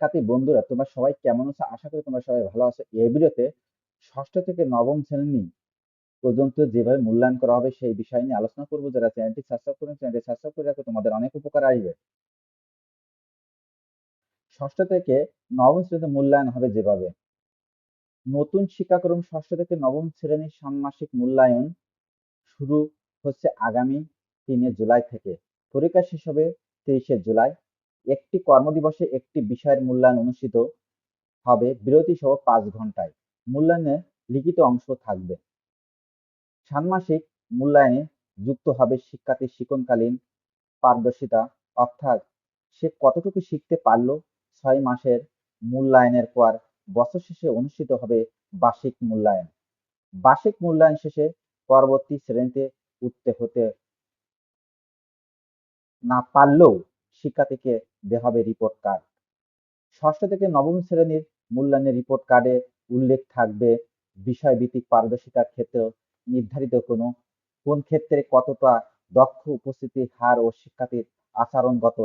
শিক্ষার্থী, বন্ধুরা, তোমরা সবাই কেমন আছো? আশা করি তোমরা সবাই ভালো আছো। এই ভিডিওতে ষষ্ঠ থেকে নবম শ্রেণি পর্যন্ত যেভাবে মূল্যায়ন করা হবে সেই বিষয় নিয়ে আলোচনা করব। যারা চ্যানেলটি সাবস্ক্রাইব করেন, চ্যানেলটি সাবস্ক্রাইব করে রাখো, তোমাদের অনেক উপকার আসবে। ষষ্ঠ থেকে নবম শ্রেণীতে মূল্যায়ন হবে যেভাবে। নতুন শিক্ষাক্রম ষষ্ঠ থেকে নবম শ্রেণির ষান্মাসিক মূল্যায়ন শুরু হচ্ছে আগামী তিনে জুলাই থেকে। পরীক্ষা শেষ হবে তেইশে জুলাই। একটি কর্মদিবসে একটি বিষয়ের মূল্যায়ন অনুষ্ঠিত হবে বিরতি সহ পাঁচ ঘন্টায় মূল্যায়নে লিখিত অংশ থাকবে। ষান্মাসিক মূল্যায়নে যুক্ত হবে শিক্ষার্থীর শিক্ষণকালীন পারদর্শিতা, অর্থাৎ সে কতটুকু শিখতে পারল ছয় মাসের মূল্যায়নের পর বছর শেষে অনুষ্ঠিত হবে বার্ষিক মূল্যায়ন। বার্ষিক মূল্যায়ন শেষে পরবর্তী শ্রেণীতে উঠতে হতে না পারলেও শিক্ষার্থীকে দেওয়া হবে রিপোর্ট কার্ড ষষ্ঠ থেকে নবম শ্রেণির মূল্যায়নের রিপোর্ট কার্ডে উল্লেখ থাকবে বিষয়ভিত্তিক পারদর্শিতার ক্ষেত্রে নির্ধারিত কোনো, কোন ক্ষেত্রে কতটা দক্ষ উপস্থিতির হার ও শিক্ষার্থীর আচরণগত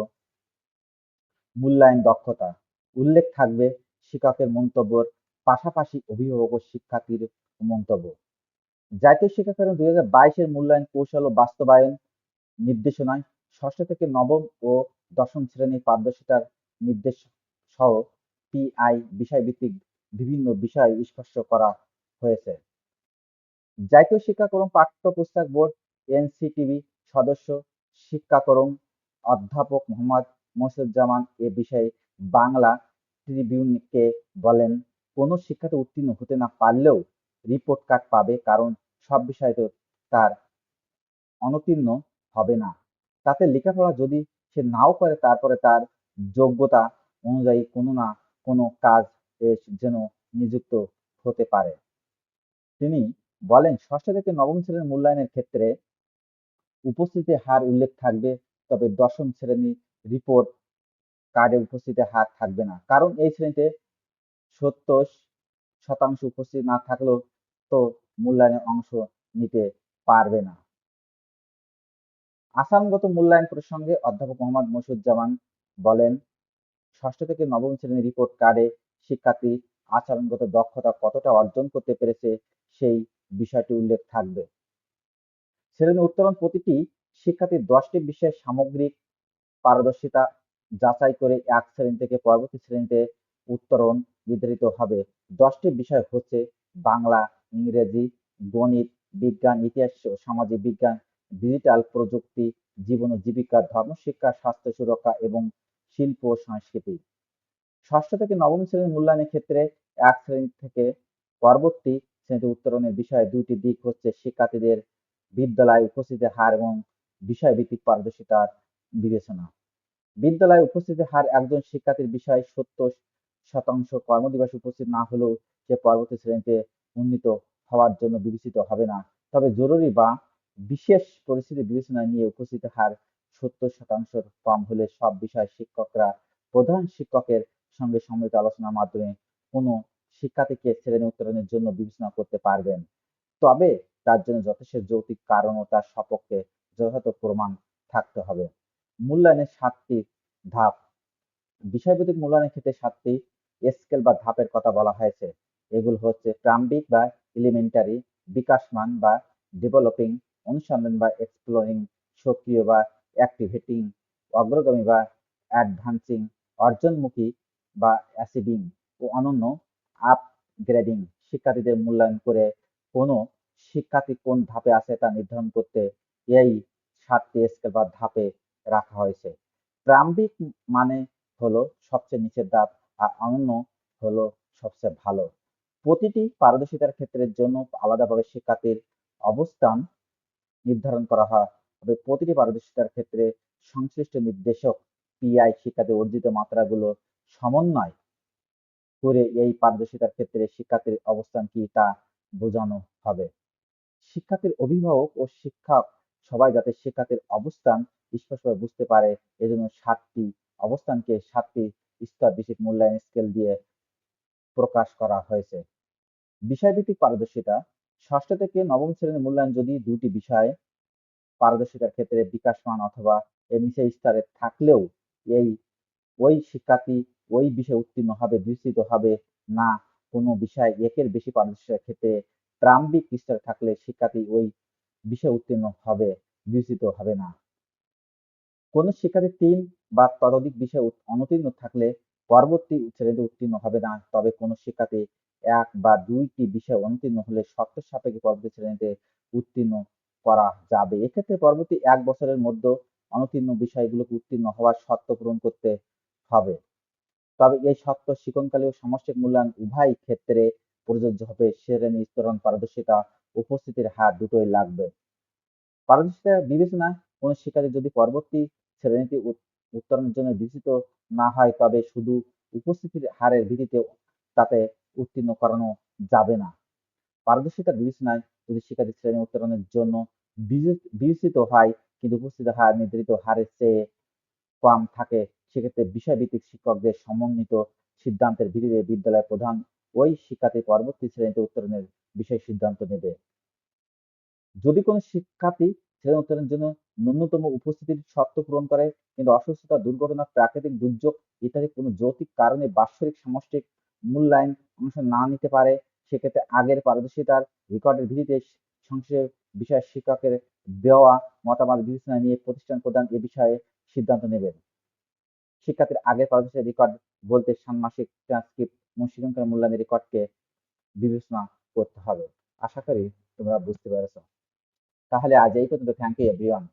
মূল্যায়ন দক্ষতা। উল্লেখ থাকবে শিক্ষকের মন্তব্যের পাশাপাশি অভিভাবক ও শিক্ষার্থীর মন্তব্য। জাতীয় শিক্ষাক্রম দুই হাজার বাইশের মূল্যায়ন কৌশল ও বাস্তবায়ন নির্দেশনায় ষষ্ঠ থেকে নবম ও দশম শ্রেণির পারদর্শিতার নির্দেশ সহ পিআই বিষয়ভিত্তিক বিভিন্ন বিষয় স্পষ্ট করা হয়েছে। জাতীয় শিক্ষাক্রম পাঠ্যপুস্তক বোর্ড এনসিটিভি সদস্য শিক্ষাক্রম অধ্যাপক মোহাম্মদ মসুজ্জামান এ বিষয়ে বাংলা ট্রিবিউনকে বলেন, কোনো শিক্ষার্থী উত্তীর্ণ হতে না পারলেও রিপোর্ট কার্ড পাবে কারণ সব বিষয়তে তার অনুতীর্ণ হবে না। তাতে লেখাপড়া যদি সে নাও করে তারপরে তার যোগ্যতা অনুযায়ী কোনো না কোনো কাজ যেন নিযুক্ত হতে পারে। তিনি বলেন, ষষ্ঠ থেকে নবম শ্রেণির মূল্যায়নের ক্ষেত্রে উপস্থিতির হার উল্লেখ থাকবে, তবে দশম শ্রেণির রিপোর্ট কার্ডে উপস্থিতির হার থাকবে না। কারণ এই শ্রেণীতে সত্তর শতাংশ উপস্থিত না থাকলেও তো মূল্যায়নে অংশ নিতে পারবে না। আসামগত মূল্যায়ন প্রসঙ্গে অধ্যাপক মোহাম্মদ মসুজ্জামান বলেন, ষষ্ঠ থেকে নবম শ্রেণির রিপোর্ট কার্ডে শিক্ষার্থী আচরণগত দক্ষতা কতটা অর্জন করতে পেরেছে সেই বিষয়টি উল্লেখ থাকবে। শ্রেণি উত্তরণ প্রতিটি শিক্ষার্থীর দশটি বিষয়ের সামগ্রিক পারদর্শিতা যাচাই করে এক শ্রেণি থেকে পরবর্তী শ্রেণীতে উত্তরণ নির্ধারিত হবে। দশটি বিষয় হচ্ছে বাংলা, ইংরেজি, গণিত, বিজ্ঞান, ইতিহাস ও সামাজিক বিজ্ঞান ডিজিটাল প্রযুক্তি, জীবন ও জীবিকা ধর্মশিক্ষা স্বাস্থ্য, সুরক্ষা এবং শিল্প ও সংস্কৃতি। ষষ্ঠ থেকে নবম শ্রেণির মূল্যায়নের ক্ষেত্রে এক শ্রেণি থেকে পরবর্তী শ্রেণীতে উত্তরণের বিষয়ে দুটি দিক হচ্ছে শিক্ষার্থীদের বিদ্যালয়ে উপস্থিতির হার এবং বিষয়ভিত্তিক পারদর্শিতার বিবেচনা। বিদ্যালয়ে উপস্থিতির হার একজন শিক্ষার্থীর বিষয় সত্তর শতাংশ কর্মদিবস উপস্থিত না হলেও সে পরবর্তী শ্রেণীতে উন্নীত হওয়ার জন্য বিবেচিত হবে না। তবে জরুরি বা বিশেষ পরিস্থিতি বিবেচনায় নিয়ে উপস্থিত হার সত্তর শতাংশের কম হলে সব বিষয় শিক্ষকরা, প্রধান শিক্ষকের সঙ্গে সম্মিলিত আলোচনার মাধ্যমে কোনো শিক্ষার্থীকে শ্রেণি উত্তরণের জন্য বিবেচনা করতে পারবেন। তবে তার জন্য যথেষ্ট যৌক্তিক কারণ ও তার সপক্ষে যথাযথ প্রমাণ থাকতে হবে। মূল্যায়নের সাতটি ধাপ। বিষয়ভিত্তিক মূল্যায়নের ক্ষেত্রে সাতটি স্কেল বা ধাপের কথা বলা হয়েছে। এগুলো হচ্ছে প্রাম্বিক বা এলিমেন্টারি বিকাশমান বা ডেভেলপিং অনুসন্ধান বা এক্সপ্লোরিং সক্রিয় বা অ্যাক্টিভেটিং অগ্রগামী বা অ্যাডভান্সিং অর্জনমুখী বা অ্যাচিভিং ও অনন্য আপগ্রেডিং শিক্ষার্থীদের মূল্যায়ন করে কোনো শিক্ষার্থী কোন ধাপে আছে তা নির্ধারণ করতে এই সাতটি স্কেল বা ধাপে রাখা হয়েছে। প্রাম্বিক মানে হলো সবচেয়ে নিচের ধাপ আর অনন্য হলো সবচেয়ে ভালো। প্রতিটি পারদর্শিতার ক্ষেত্রের জন্য আলাদাভাবে শিক্ষার্থীর অবস্থান নির্ধারণ করা হয়। তবে প্রতিটি পারদর্শিতার ক্ষেত্রে সংশ্লিষ্ট নির্দেশক পিআই শিক্ষার্থী অর্জিত মাত্রাগুলো সমন্বয় করে এই পারদর্শিতার ক্ষেত্রে শিক্ষার্থীর অবস্থান কি তা বোঝানো হবে। শিক্ষার্থীর অভিভাবক ও শিক্ষক সবাই যাতে শিক্ষার্থীর অবস্থান স্পষ্টভাবে বুঝতে পারে, এজন্য সাতটি অবস্থানকে সাতটি স্তর বিশেষ মূল্যায়ন স্কেল দিয়ে প্রকাশ করা হয়েছে। বিষয়ভিত্তিক পারদর্শিতা ষষ্ঠ থেকে নবম শ্রেণির মূল্যায়ন যদি দুটি বিষয় পারদর্শিতার ক্ষেত্রে বিকাশমান অথবা এর নিচে স্তরে থাকলেও এই, ওই শিক্ষার্থী ওই বিষয়ে উত্তীর্ণ হবে, বিস্তৃত হবে না, কোনো বিষয় একের বেশি পারদর্শিতার ক্ষেত্রে প্রারম্ভিক স্তরে থাকলে শিক্ষার্থী ওই বিষয়ে উত্তীর্ণ হবে, বিস্তৃত হবে না। কোন শিক্ষার্থী তিন বা ততোধিক বিষয়ে অনুত্তীর্ণ থাকলে পরবর্তী শ্রেণীতে উত্তীর্ণ হবে না, তবে কোনো শিক্ষার্থী এক বা দুইটি বিষয়ে অনুত্তীর্ণ হলে শর্ত সাপেক্ষে পরবর্তী শ্রেণীতে উত্তীর্ণ করা যাবে। এক্ষেত্রে পরবর্তী এক বছরের মধ্যে অনুত্তীর্ণ বিষয়গুলোকে উত্তীর্ণ হওয়ার শর্ত পূরণ করতে হবে। তবে এই শর্ত শিক্ষণকালী ও সামষ্টিক মূল্যায়ন উভয় ক্ষেত্রে প্রযোজ্য হবে। শ্রেণি স্তরণ পারদর্শিতা, উপস্থিতির হার দুটোই লাগবে। পারদর্শিতা বিবেচনা কোনো শিক্ষার্থী যদি পরবর্তী শ্রেণীতে উত্তরণের জন্য বিবেচিত না হয়, তবে শুধু উপস্থিতির হারের ভিত্তিতে তাতে উত্তীর্ণ করানো যাবে না। পারদর্শিতার বিবেচনায় যদি শিক্ষার্থী শ্রেণি উত্তরণের জন্য বিবেচিত হয়, কিন্তু উপস্থিতির হার নির্ধারিত হারের চেয়ে কম থাকে, সেক্ষেত্রে বিষয়ভিত্তিক শিক্ষকদের সমন্বিত সিদ্ধান্তের ভিত্তিতে বিদ্যালয়ের প্রধান ওই শিক্ষার্থী পরবর্তী শ্রেণীতে উত্তরণের বিষয়ে সিদ্ধান্ত নেবে। যদি কোনো শিক্ষার্থী শ্রেণি উত্তরণের জন্য ন্যূনতম উপস্থিতির শর্ত পূরণ করে, কিন্তু অসুস্থতা, দুর্ঘটনা, প্রাকৃতিক দুর্যোগ ইত্যাদি কোনো যৌতিক কারণে বাৎসরিক সামষ্টিক মূল্যায়ন অংশ না নিতে পারে, সেক্ষেত্রে আগের পারদর্শিতার রেকর্ডের ভিত্তিতে সংশ্লিষ্ট বিষয় শিক্ষকের দেওয়া মতামত বিবেচনা নিয়ে প্রতিষ্ঠান প্রদান এ বিষয়ে সিদ্ধান্ত নেবেন। শিক্ষার্থীর আগের পারদর্শিতার রেকর্ড বলতে ষান্মাসিক ট্রান্সক্রিপ্ট এবং শিক্ষকের মূল্যায়নের রেকর্ডকে বিবেচনা করতে হবে। আশা করি তোমরা বুঝতে পেরেছ। তাহলে আজ এই পর্যন্ত। Thank you everyone